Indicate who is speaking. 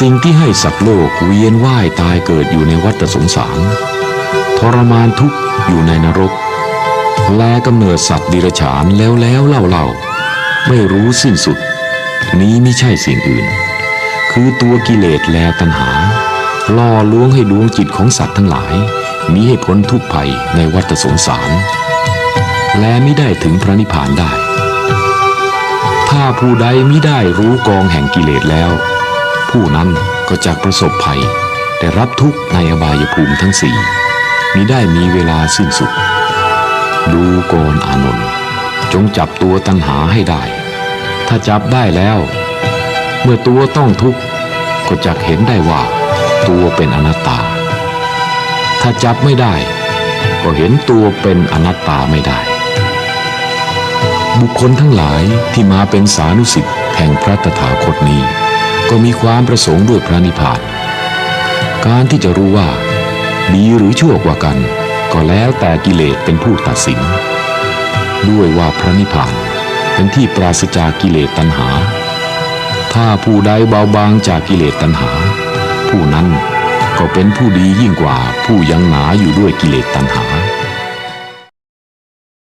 Speaker 1: สิ่งที่ให้สัตว์โลกเวียนว่ายตายเกิดอยู่ในวัฏสงสาร ทรมานทุกข์อยู่ในนรก แลกำเนิดสัตว์ดิรฉานแล้วแล้วเล่าเล่าๆไม่รู้สิ้นสุด นี้ไม่ใช่สิ่งอื่น คือตัวกิเลสแลตัณหา ล่อลวงให้ดวงจิตของสัตว์ทั้งหลายมีให้พ้นทุกข์ภัยในวัฏสงสาร และไม่ได้ถึงพระนิพพานได้ ถ้าผู้ใดไมิได้รู้กองแห่งกิเลสแล้ว ผู้นั้นก็จะประสบภัยได้รับทุกในอบายภูมิทั้งสี่มิได้มีเวลาสิ้นสุด ดูโกนอานนท์จงจับตัวตัณหาให้ได้ ถ้าจับได้แล้ว เมื่อตัวต้องทุกข์ก็จะเห็นได้ว่า ตัวเป็นอนัตตา ถ้าจับไม่ได้ ก็เห็นตัวเป็นอนัตตาไม่ได้ บุคคลทั้งหลายที่มาเป็นสานุสิทธิ์แห่งพระตถาคตนี้ ก็มีความประสงค์ด้วยพระนิพพาน การที่จะรู้ว่าดีหรือชั่วกว่ากัน ก็แล้วแต่กิเลสเป็นผู้ตัดสิน ด้วยว่าพระนิพพานเป็นที่ปราศจากกิเลสตัณหา ถ้าผู้ใดเบาบางจากกิเลสตัณหา ผู้นั้นก็เป็นผู้ดียิ่งกว่าผู้ยังหนาอยู่ด้วยกิเลสตัณหา